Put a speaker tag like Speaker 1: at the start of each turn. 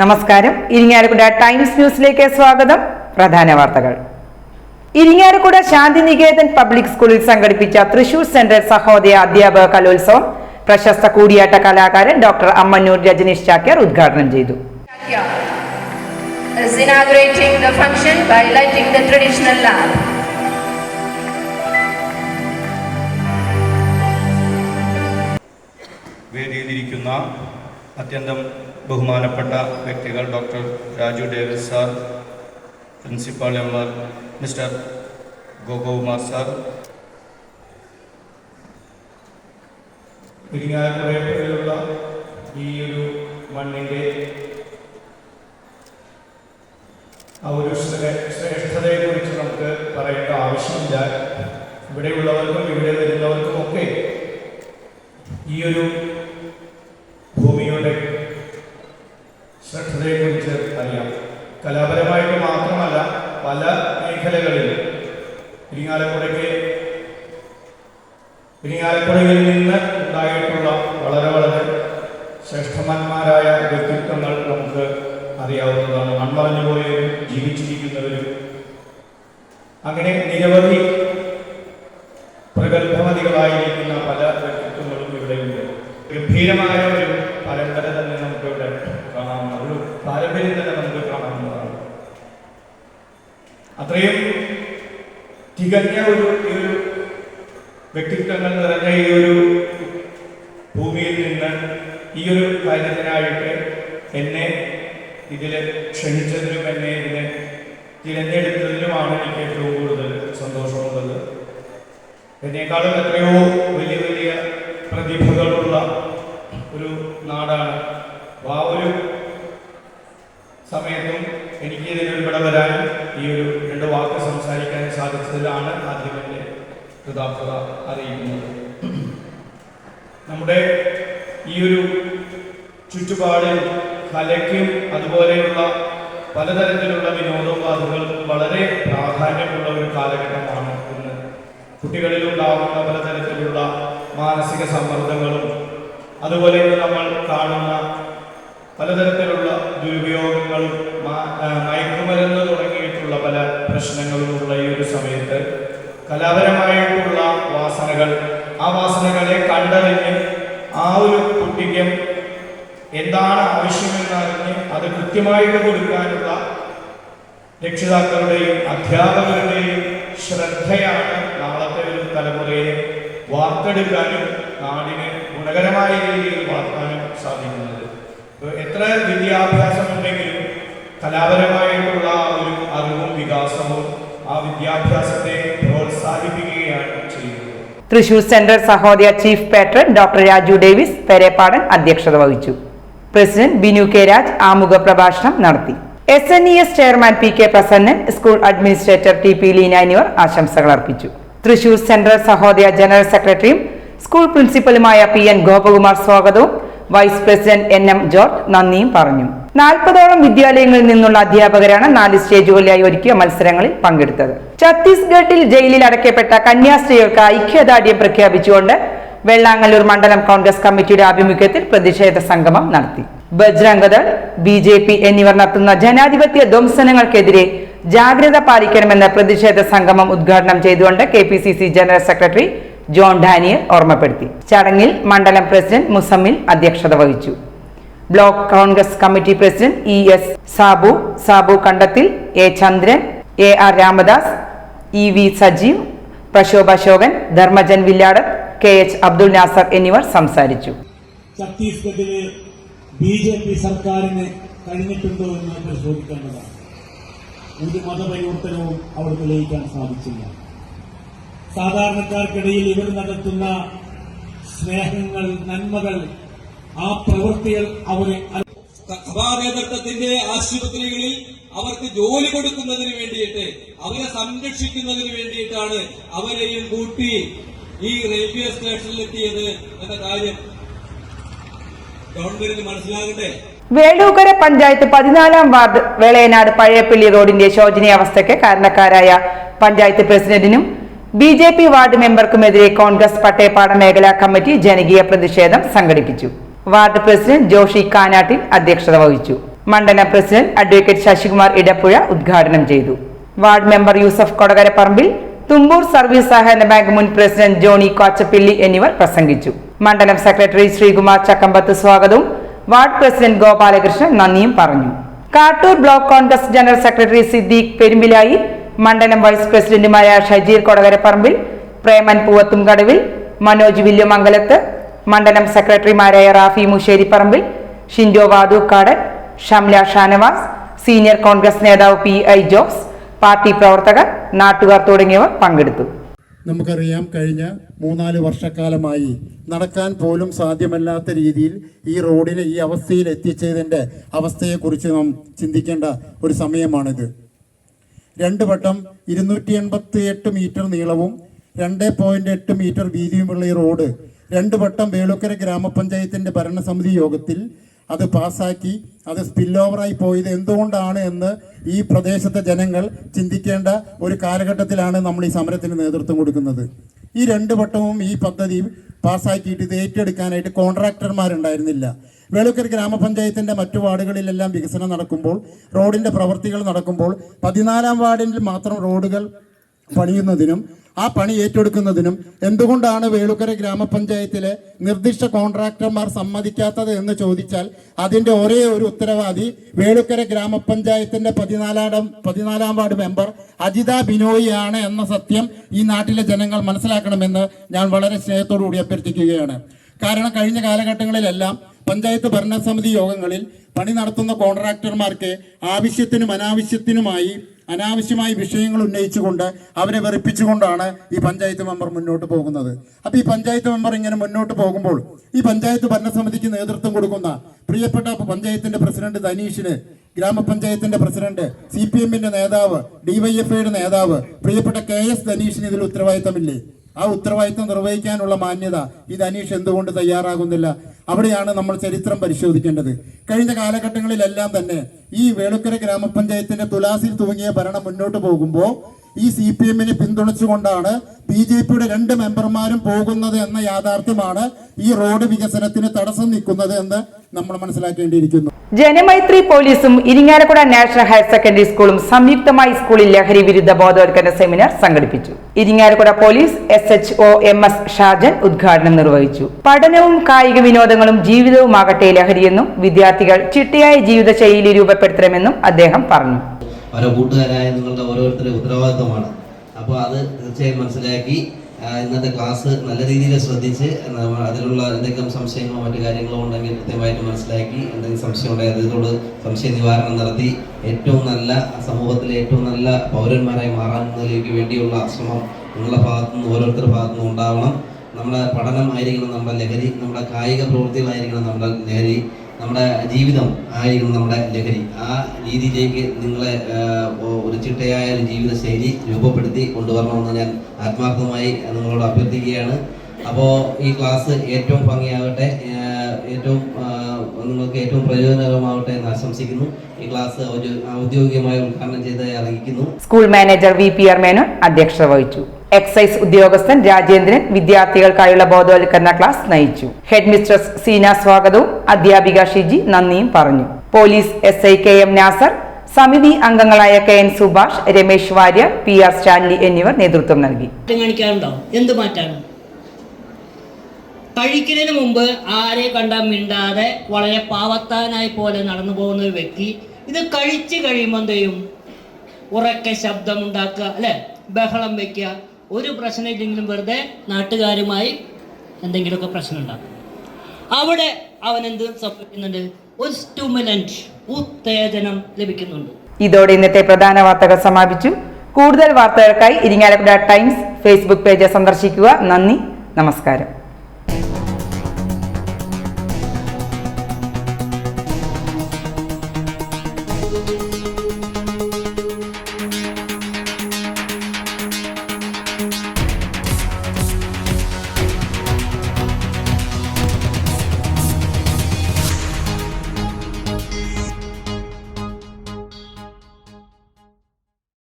Speaker 1: നമസ്കാരം. ഇരിങ്ങാലക്കുട ടൈംസ് ന്യൂസിലേക്ക് സ്വാഗതം. പ്രധാന വാർത്തകൾ. ഇരിങ്ങാലക്കുട ശാന്തിനികേതൻ പബ്ലിക് സ്കൂളിൽ സംഘടിപ്പിച്ച തൃശൂർ സെന്റർ സഹോദയ അധ്യാപക കലോത്സവം പ്രശസ്ത കൂടിയാട്ട കലാകാരൻ ഡോക്ടർ അമ്മന്നൂർ രജനീഷ് ചാക്യാർ ഉദ്ഘാടനം ചെയ്തു.
Speaker 2: വേദിയിലിരിക്കുന്ന അത്യന്തം ബഹുമാനപ്പെട്ട വ്യക്തികൾ doctor Raju Davis sir principal M R mister Gopakumar sir. ഇരിങ്ങാലക്കുടയിലുള്ള ഈ ഒരു മണ്ണിന്റെ ആ ഒരു ശ്രേഷ്ഠതയെക്കുറിച്ച് നമുക്ക് പറയേണ്ട ആവശ്യമില്ല. ഇവിടെയുള്ളവർക്കും ഇവിടെ വരുന്നവർക്കും ഒക്കെ ഈ ഒരു അങ്ങനെ നിരവധി പ്രഗത്ഭമതികളായിരിക്കുന്ന പല വ്യക്തിത്വങ്ങളും ഇവിടെയുണ്ട്. ഗംഭീരമായ ഒരു പരമ്പര തന്നെ നമുക്ക് ഇവിടെ കാണാവുന്ന ഒരു പാരമ്പര്യം തന്നെ നമുക്ക് കാണാവുന്നതാണ്. അത്രയും തികഞ്ഞ ഒരു ഈ ഒരു വ്യക്തിത്വങ്ങൾ നിറഞ്ഞ ഈ ഒരു ഭൂമിയിൽ നിന്ന് ഈ ഒരു കാര്യത്തിനായിട്ട് എന്നെ ഇതിൽ ക്ഷണിച്ചതിനും എന്നെ ഇതിനെ തിരഞ്ഞെടുത്തതിലുമാണ് എനിക്ക് ഏറ്റവും കൂടുതൽ സന്തോഷമുള്ളത്. എന്നേക്കാളും എത്രയോ വലിയ വലിയ പ്രതിഭകളുള്ള ഒരു നാടാണ്. അപ്പോൾ ആ ഒരു സമയത്തും എനിക്ക് ഇതിന് ഇവിടെ വരാനും ഈ ഒരു രണ്ട് വാക്ക് സംസാരിക്കാൻ സാധിച്ചതിലാണ് ആദ്യം എന്റെ കൃതാർത്ഥത അറിയിക്കുന്നത്. നമ്മുടെ ഈ ഒരു ചുറ്റുപാടിൽ കലയ്ക്കും അതുപോലെയുള്ള പലതരത്തിലുള്ള വിനോദോപാധികൾ വളരെ പ്രാധാന്യമുള്ള ഒരു കാലഘട്ടമാണ് ഇന്ന്. കുട്ടികളിൽ ഉണ്ടാകുന്ന പലതരത്തിലുള്ള മാനസിക സമ്മർദ്ദങ്ങളും അതുപോലെ നമ്മൾ കാണുന്ന പലതരത്തിലുള്ള ദുരുപയോഗങ്ങളും മയക്കുമരുന്ന് തുടങ്ങിയിട്ടുള്ള പല പ്രശ്നങ്ങളുമുള്ള ഈ ഒരു സമയത്ത് കലാപരമായിട്ടുള്ള വാസനകൾ ആ വാസനകളെ കണ്ടറിഞ്ഞ് ആ ഒരു കുട്ടിക്ക് എന്താണ് ആവശ്യമെന്നറിഞ്ഞ് അത് കൃത്യമായിട്ട് കൊടുക്കാനുള്ള രക്ഷിതാക്കളുടെയും അധ്യാപകരുടെയും ശ്രദ്ധയാണ് നാളത്തെ ഒരു തലമുറയെ വാർത്തെടുക്കാനും നാടിന് ഗുണകരമായ രീതിയിൽ വളർത്താനും സാധിക്കുന്നത്. എത്ര വിദ്യാഭ്യാസം ഉണ്ടെങ്കിലും കലാപരമായിട്ടുള്ള ഒരു അറിവും വികാസവും ആ വിദ്യാഭ്യാസത്തെ പ്രോത്സാഹിപ്പിക്കുകയാണ് ചെയ്യുന്നത്.
Speaker 1: Thrissur central Sahodaya chief patron doctor Raju Davis Perepadan അധ്യക്ഷത വഹിച്ചു. പ്രസിഡന്റ് ബിനു കെ രാജ് ആമുഖ പ്രഭാഷണം നടത്തി. S N E S chairman P K Prasannan school administrator T P Leena എന്നിവർ ആശംസകൾ അർപ്പിച്ചു. തൃശൂർ സെൻട്രൽ സഹോദയ ജനറൽ സെക്രട്ടറിയും സ്കൂൾ പ്രിൻസിപ്പലുമായ പി എൻ ഗോപകുമാർ സ്വാഗതവും vice president N M George നന്ദിയും പറഞ്ഞു. നാൽപ്പതോളം വിദ്യാലയങ്ങളിൽ നിന്നുള്ള അധ്യാപകരാണ് നാല് സ്റ്റേജുകളിലായി ഒരുക്കിയ മത്സരങ്ങളിൽ പങ്കെടുത്തത്. ഛത്തീസ്ഗഡിൽ ജയിലിൽ അടയ്ക്കപ്പെട്ട കന്യാസ്ത്രീകൾക്ക് ഐക്യദാർഢ്യം പ്രഖ്യാപിച്ചുകൊണ്ട് വെള്ളാങ്ങല്ലൂർ മണ്ഡലം കോൺഗ്രസ് കമ്മിറ്റിയുടെ ആഭിമുഖ്യത്തിൽ പ്രതിഷേധ സംഗമം നടത്തി. ബജ്രംഗദൾ ബി ജെ പി എന്നിവർ നടത്തുന്ന ജനാധിപത്യ ധ്വംസനങ്ങൾക്കെതിരെ ജാഗ്രത പാലിക്കണമെന്ന് പ്രതിഷേധ സംഗമം ഉദ്ഘാടനം ചെയ്തുകൊണ്ട് K P C C general secretary John Daniel ഓർമ്മപ്പെടുത്തി. ചടങ്ങിൽ മണ്ഡലം പ്രസിഡന്റ് മുസമ്മിൽ അധ്യക്ഷത വഹിച്ചു. Block Congress committee president E S Sabu Sabu Kandathil A Chandran A R Ramadas E V Sajeev Prashobha Ashokan Dharmajan Villadath K H Abdul Nasar എന്നിവർ സംസാരിച്ചു.
Speaker 3: ഛത്തീസ്ഗഡിൽ B J P സർക്കാരിന് കഴിഞ്ഞിട്ടുണ്ടോ എന്ന് പരിശോധിക്കേണ്ടതാണ് ഒരു മതപരിവർത്തനവും അവർക്ക് തെളിയിക്കാൻ സാധിച്ചില്ല. സാധാരണക്കാർക്കിടയിൽ ഇവർ നടത്തുന്ന സ്നേഹങ്ങൾ നന്മകൾ ആ പ്രവൃത്തികൾ അവരെ
Speaker 4: സഭാനേതൃത്വത്തിന്റെ ആശുപത്രികളിൽ അവർക്ക് ജോലി കൊടുക്കുന്നതിന് വേണ്ടിയിട്ട് അവരെ സംരക്ഷിക്കുന്നതിന് വേണ്ടിയിട്ടാണ് അവരെയും കൂട്ടി ഈ റെയിൽവേ സ്റ്റേഷനിലെത്തിയത് എന്ന കാര്യം ഗവൺമെന്റിന് മനസ്സിലാകട്ടെ.
Speaker 1: വേളൂക്കര പഞ്ചായത്ത് പതിനാലാം വാർഡ് വേളയനാട് പഴയപ്പള്ളി റോഡിന്റെ ശോചനീയാവസ്ഥയ്ക്ക് കാരണക്കാരായ പഞ്ചായത്ത് പ്രസിഡന്റിനും ബി ജെ പി വാർഡ് മെമ്പർക്കുമെതിരെ കോൺഗ്രസ് പട്ടയപ്പാട മേഖലാ കമ്മിറ്റി ജനകീയ പ്രതിഷേധം സംഘടിപ്പിച്ചു. വാർഡ് പ്രസിഡന്റ് ജോഷി കാനാട്ടിൽ അധ്യക്ഷത വഹിച്ചു. മണ്ഡലം പ്രസിഡന്റ് അഡ്വക്കേറ്റ് ശശികുമാർ ഇടപ്പുഴ ഉദ്ഘാടനം ചെയ്തു. Ward member Yusuf Kodakaraparambil Thumbur service സഹകരണ ബാങ്ക് മുൻ പ്രസിഡന്റ് ജോണി കോച്ചപ്പിള്ളി എന്നിവർ പ്രസംഗിച്ചു. മണ്ഡലം സെക്രട്ടറി ശ്രീകുമാർ ചക്കമ്പത്ത് സ്വാഗതവും വാർഡ് പ്രസിഡന്റ് ഗോപാലകൃഷ്ണൻ നന്ദിയും പറഞ്ഞു. Kattoor block Congress general secretary Siddique Perumpilayi മണ്ഡലം വൈസ് പ്രസിഡന്റുമായ ഷജീർ കൊടകരപ്പറമ്പിൽ പ്രേമൻ പൂവത്തും കടവിൽ മനോജ് വില്യമംഗലത്ത് മണ്ഡലം സെക്രട്ടറിമാരായ റാഫി മുഷേരിപ്പറമ്പിൽ ഷിൻഡോ വാദൂക്കാട് ഷംല ഷാനവാസ് സീനിയർ കോൺഗ്രസ് നേതാവ് പി ഐ ജോസ് പാർട്ടി പ്രവർത്തകർ നാട്ടുകാർ തുടങ്ങിയവർ പങ്കെടുത്തു.
Speaker 5: നമുക്കറിയാം കഴിഞ്ഞ മൂന്നാൽ വർഷക്കാലമായി നടക്കാൻ പോലും സാധ്യമല്ലാത്ത രീതിയിൽ ഈ റോഡിനെ ഈ അവസ്ഥയിൽ എത്തിച്ചതിന്റെ അവസ്ഥയെക്കുറിച്ച് നാം ചിന്തിക്കേണ്ട ഒരു സമയമാണിത്. രണ്ട് വട്ടം ഇരുന്നൂറ്റി എൺപത്തി എട്ട് മീറ്റർ നീളവും രണ്ട് പോയിന്റ് എട്ട് മീറ്റർ വീതിയുമുള്ള ഈ റോഡ് രണ്ട് വട്ടം വേളുക്കര ഗ്രാമപഞ്ചായത്തിന്റെ ഭരണസമിതി യോഗത്തിൽ അത് പാസ്സാക്കി അത് സ്പിൽ ഓവറായി പോയത് എന്തുകൊണ്ടാണ് എന്ന് ഈ പ്രദേശത്തെ ജനങ്ങൾ ചിന്തിക്കേണ്ട ഒരു കാലഘട്ടത്തിലാണ് നമ്മൾ ഈ സമരത്തിന് നേതൃത്വം കൊടുക്കുന്നത്. ഈ രണ്ട് വട്ടവും ഈ പദ്ധതി പാസ്സാക്കിയിട്ട് ഇത് ഏറ്റെടുക്കാനായിട്ട് കോൺട്രാക്ടർമാരുണ്ടായിരുന്നില്ല. വേളുക്കര ഗ്രാമപഞ്ചായത്തിന്റെ മറ്റു വാർഡുകളിലെല്ലാം വികസനം നടക്കുമ്പോൾ റോഡിന്റെ പ്രവൃത്തികൾ നടക്കുമ്പോൾ പതിനാലാം വാർഡിൽ മാത്രം റോഡുകൾ പണിയുന്നതിനും ആ പണി ഏറ്റെടുക്കുന്നതിനും എന്തുകൊണ്ടാണ് വേളുക്കര ഗ്രാമപഞ്ചായത്തിലെ നിർദ്ദിഷ്ട കോൺട്രാക്ടർമാർ സമ്മതിക്കാത്തത് എന്ന് ചോദിച്ചാൽ അതിന്റെ ഒരേ ഒരു ഉത്തരവാദി വേളുക്കര ഗ്രാമപഞ്ചായത്തിന്റെ പതിനാലാം പതിനാലാം വാർഡ് മെമ്പർ അജിത ബിനോയിയാണ് എന്ന സത്യം ഈ നാട്ടിലെ ജനങ്ങൾ മനസ്സിലാക്കണമെന്ന് ഞാൻ വളരെ സ്നേഹത്തോടു കൂടി അഭ്യർത്ഥിക്കുകയാണ്. കാരണം കഴിഞ്ഞ കാലഘട്ടങ്ങളിലെല്ലാം പഞ്ചായത്ത് ഭരണസമിതി യോഗങ്ങളിൽ പണി നടത്തുന്ന കോൺട്രാക്ടർമാർക്ക് ആവശ്യത്തിനും അനാവശ്യത്തിനുമായി അനാവശ്യമായി വിഷയങ്ങൾ ഉന്നയിച്ചുകൊണ്ട് അവരെ വെറുപ്പിച്ചുകൊണ്ടാണ് ഈ പഞ്ചായത്ത് മെമ്പർ മുന്നോട്ട് പോകുന്നത്. അപ്പൊ ഈ പഞ്ചായത്ത് മെമ്പർ ഇങ്ങനെ മുന്നോട്ട് പോകുമ്പോൾ ഈ പഞ്ചായത്ത് ഭരണസമിതിക്ക് നേതൃത്വം കൊടുക്കുന്ന പ്രിയപ്പെട്ട പഞ്ചായത്തിന്റെ പ്രസിഡന്റ് ധനീഷിന് ഗ്രാമപഞ്ചായത്തിന്റെ പ്രസിഡന്റ് സി പി നേതാവ് ഡിവൈഎഫ്ഐയുടെ നേതാവ് പ്രിയപ്പെട്ട കെ എസ് ധനീഷിന് ഇതിൽ ഉത്തരവാദിത്തമില്ലേ? ആ ഉത്തരവാദിത്തം നിർവഹിക്കാനുള്ള മാന്യത ഇത് അനീഷ് എന്തുകൊണ്ട് തയ്യാറാകുന്നില്ല? അവിടെയാണ് നമ്മൾ ചരിത്രം പരിശോധിക്കേണ്ടത്. കഴിഞ്ഞ കാലഘട്ടങ്ങളിലെല്ലാം തന്നെ ഈ വേളുക്കര ഗ്രാമപഞ്ചായത്തിന്റെ തുലാസിൽ തൂങ്ങിയ ഭരണം മുന്നോട്ട് പോകുമ്പോൾ ഈ സി പി എമ്മിനെ പിന്തുണച്ചുകൊണ്ടാണ് ബി ജെ പിയുടെ രണ്ട് മെമ്പർമാരും പോകുന്നത് എന്ന യാഥാർത്ഥ്യമാണ് ഈ റോഡ് വികസനത്തിന് തടസ്സം നിൽക്കുന്നത് എന്ന് നമ്മൾ മനസ്സിലാക്കേണ്ടിയിരിക്കുന്നു.
Speaker 1: ജനമൈത്രി പോലീസും ഇരിങ്ങാലക്കുട നാഷണൽ ഹയർ സെക്കൻഡറി സ്കൂളും സംയുക്തമായി സ്കൂളിൽ ലഹരി വിരുദ്ധ ബോധവൽക്കരണ സെമിനാർ സംഘടിപ്പിച്ചു. Irinjalakuda police S H O M S Shajan ഉദ്ഘാടനം നിർവഹിച്ചു. പഠനവും കായിക വിനോദങ്ങളും ജീവിതവുമാകട്ടെ ലഹരിയെന്നും വിദ്യാർത്ഥികൾ ചിട്ടയായ ജീവിതശൈലി രൂപപ്പെടുത്തണമെന്നും അദ്ദേഹം പറഞ്ഞു.
Speaker 6: ഓരോ കൂട്ടുകാരായ നിങ്ങളുടെ ഓരോരുത്തരുടെ ഉത്തരവാദിത്വമാണ്. അപ്പോൾ അത് തീർച്ചയായും മനസ്സിലാക്കി ഇന്നത്തെ ക്ലാസ് നല്ല രീതിയിൽ ശ്രദ്ധിച്ച് അതിലുള്ള എന്തെങ്കിലും സംശയങ്ങളോ മറ്റു കാര്യങ്ങളോ ഉണ്ടെങ്കിൽ കൃത്യമായിട്ട് മനസ്സിലാക്കി എന്തെങ്കിലും സംശയം ഉണ്ടെങ്കിൽ അതിനോട് സംശയ നിവാരണം നടത്തി ഏറ്റവും നല്ല സമൂഹത്തിലെ ഏറ്റവും നല്ല പൗരന്മാരായി മാറാനുള്ളതിലേക്ക് വേണ്ടിയുള്ള ശ്രമം നിങ്ങളുടെ ഭാഗത്തു നിന്ന് ഓരോരുത്തരുടെ ഭാഗത്തു നിന്നും ഉണ്ടാവണം. നമ്മുടെ പഠനമായിരിക്കണം നമ്മുടെ ലഹരി നമ്മുടെ കായിക പ്രവൃത്തികളായിരിക്കണം നമ്മുടെ ലഹരി. നമ്മുടെ ജീവിതം ആയിരിക്കണം നമ്മുടെ ലഹരി. ആ രീതിയിലേക്ക് നിങ്ങളെ ഒരു ചിട്ടയായ ജീവിത രൂപപ്പെടുത്തി കൊണ്ടുവരണമെന്ന് ഞാൻ ആത്മാർത്ഥമായി നിങ്ങളോട് അഭ്യർത്ഥിക്കുകയാണ്. അപ്പോൾ ഈ ക്ലാസ് ഏറ്റവും ഭംഗിയാകട്ടെ ഏറ്റവും നിങ്ങൾക്ക് ഏറ്റവും പ്രയോജനകരമാവട്ടെ എന്ന് ആശംസിക്കുന്നു. ഈ ക്ലാസ് ഔദ്യോ- ഔദ്യോഗികമായി ഉദ്ഘാടനം ചെയ്ത് അറിയിക്കുന്നു.
Speaker 1: School manager V P R Menon അധ്യക്ഷത വഹിച്ചു. എക്സൈസ് ഉദ്യോഗസ്ഥൻ രാജേന്ദ്രൻ വിദ്യാർത്ഥികൾക്കായുള്ള ബോധവൽക്കരണ ക്ലാസ് നയിച്ചു. ഹെഡ് മിസ്ട്രസ് സീന സ്വാഗതവും അധ്യാപിക ഷിജി നന്ദിയും പറഞ്ഞു. Police S I K M Nasar സമിതി അംഗങ്ങളായ K N Subhash Ramesh Variyar P R Stanley എന്നിവർ നേതൃത്വം നൽകി.
Speaker 7: എന്ത് മാറ്റാണ് കഴിക്കുന്നതിന് മുമ്പ് ആരെ കണ്ട മിണ്ടാതെ വളരെ പാവത്താനായി പോലെ നടന്നു പോകുന്ന ഒരു വ്യക്തി ഇത് കഴിച്ചു കഴിയുമ്പോൾ എന്ത് ചെയ്യും? ഉറക്കെ ശബ്ദമുണ്ടാക്കുക അല്ലെ? ബഹളം വെക്കുക. ഒരു പ്രശ്നമില്ലെങ്കിലും വെറുതെ നാട്ടുകാരുമായി എന്തെങ്കിലുമൊക്കെ പ്രശ്നം ഉണ്ടാക്കും. അവിടെ അവൻ എന്ത് സംഭവിക്കുന്നുണ്ട്? ഒരു സ്റ്റുമുലന്റ് ഉത്തേജനം ലഭിക്കുന്നുണ്ട്.
Speaker 1: ഇതോടെ ഇന്നത്തെ പ്രധാന വാർത്തകൾ സമാപിച്ചു. കൂടുതൽ വാർത്തകൾക്കായി ഇരിങ്ങാലക്കുട ടൈംസ് ഫേസ്ബുക്ക് പേജ് സന്ദർശിക്കുക. നന്ദി. നമസ്കാരം.